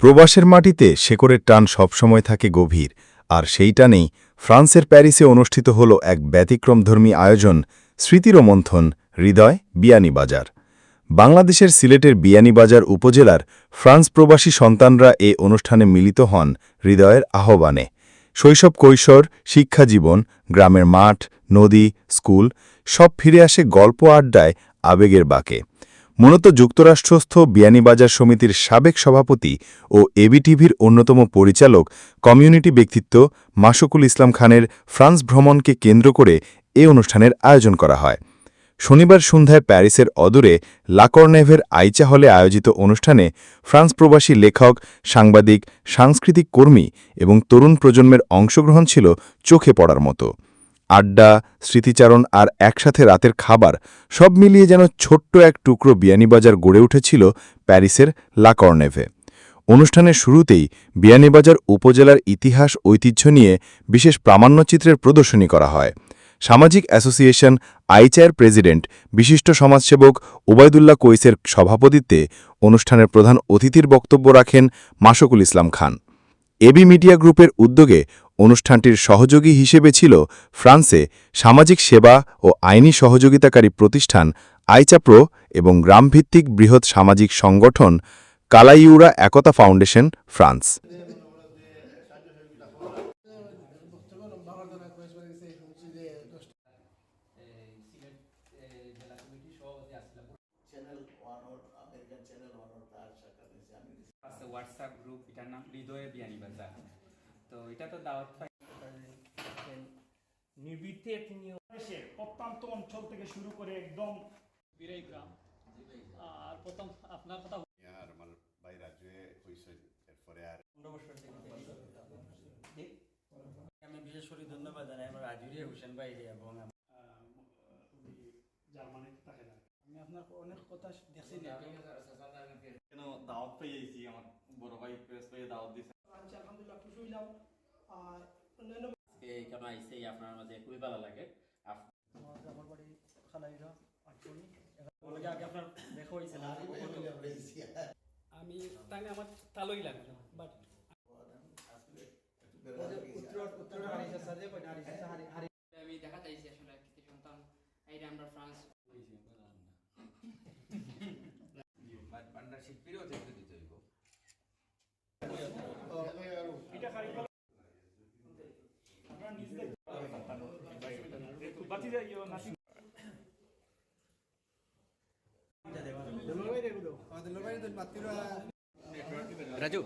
প্রবাসের মাটিতে শেকড়ের টান সবসময় থাকে গভীর, আর সেই টানেই ফ্রান্সের প্যারিসে অনুষ্ঠিত হল এক ব্যতিক্রমধর্মী আয়োজন, স্মৃতিরোমন্থন, হৃদয়, বিয়ানীবাজার। বাংলাদেশের সিলেটের বিয়ানীবাজার উপজেলার ফ্রান্স প্রবাসী সন্তানরা এ অনুষ্ঠানে মিলিত হন হৃদয়ের আহ্বানে। শৈশব, কৈশোর, শিক্ষাজীবন, গ্রামের মাঠ, নদী, স্কুল, সব ফিরে আসে গল্প আড্ডায় আবেগের বাকে। মূলত যুক্তরাষ্ট্রস্থ বিয়ানীবাজার সমিতির সাবেক সভাপতি ও এবিটিভির অন্যতম পরিচালক কমিউনিটি ব্যক্তিত্ব মাসুকুল ইসলাম খানের ফ্রান্স ভ্রমণকে কেন্দ্র করে এ অনুষ্ঠানের আয়োজন করা হয়। শনিবার সন্ধ্যায় প্যারিসের অদূরে লাকর্নেভের আইচা হলে আয়োজিত অনুষ্ঠানে ফ্রান্স প্রবাসী লেখক, সাংবাদিক, সাংস্কৃতিক কর্মী এবং তরুণ প্রজন্মের অংশগ্রহণ ছিল চোখে পড়ার মতো। আড্ডা, স্মৃতিচারণ আর একসাথে রাতের খাবার সব মিলিয়ে যেন ছোট্ট এক টুকরো বিয়ানীবাজার গড়ে উঠেছিল প্যারিসের লাকর্নেভে অনুষ্ঠানের শুরুতেই বিয়ানীবাজার উপজেলার ইতিহাস, ঐতিহ্য নিয়ে বিশেষ প্রামাণ্যচিত্রের প্রদর্শনী করা হয়। সামাজিক অ্যাসোসিয়েশন আইচায়ের প্রেসিডেন্ট, বিশিষ্ট সমাজসেবক ওবায়দুল্লাহ কৈসের সভাপতিত্বে অনুষ্ঠানের প্রধান অতিথির বক্তব্য রাখেন মাসকুল ইসলাম খান। এবি মিডিয়া গ্রুপের উদ্যোগে অনুষ্ঠানটির সহযোগী হিসেবে ছিল ফ্রান্সে সামাজিক সেবা ও আইনি সহযোগিতাকারী প্রতিষ্ঠান আইচাপ্রো এবং গ্রামভিত্তিক বৃহৎ সামাজিক সংগঠন Kalaiura Ekota foundation, France. WhatsApp group এটার নাম হৃদয়ে বিয়ানীবাজার তো এটা তো দাওয়াত পাই। দেশের প্রত্যন্ত অঞ্চল থেকে শুরু করে একদম বিরাই গ্রাম। আর প্রথম আপনার কথা আর আমার ভাই রাজুয়ে হইছে এরপরে আর আমি বিশেষ করে ধন্যবাদ জানাই আমার রাজুরি হোসেন ভাই এবং জার্মানিতে থাকে না। আমি আপনার অনেক কথা দেখছি কেন দাওয়াত পেয়েছি আমার বড় ভাই প্রেস পেয়ে দাওয়াত দিছে। আচ্ছা আলহামদুলিল্লাহ খুশি হইলাম। আর অন্যান্য এখানে আইসে আপনার মাঝে খুবই ভালো লাগে। আমার বাড়ি খালাইরা আটকনি আগে আপনার দেখা হয়েছে না? আমি তাই আমার তালই লাগে বাট আমি দেখা চাইছি আসলে কৃতি সন্তান এই আমরা ফ্রান্স। রাজু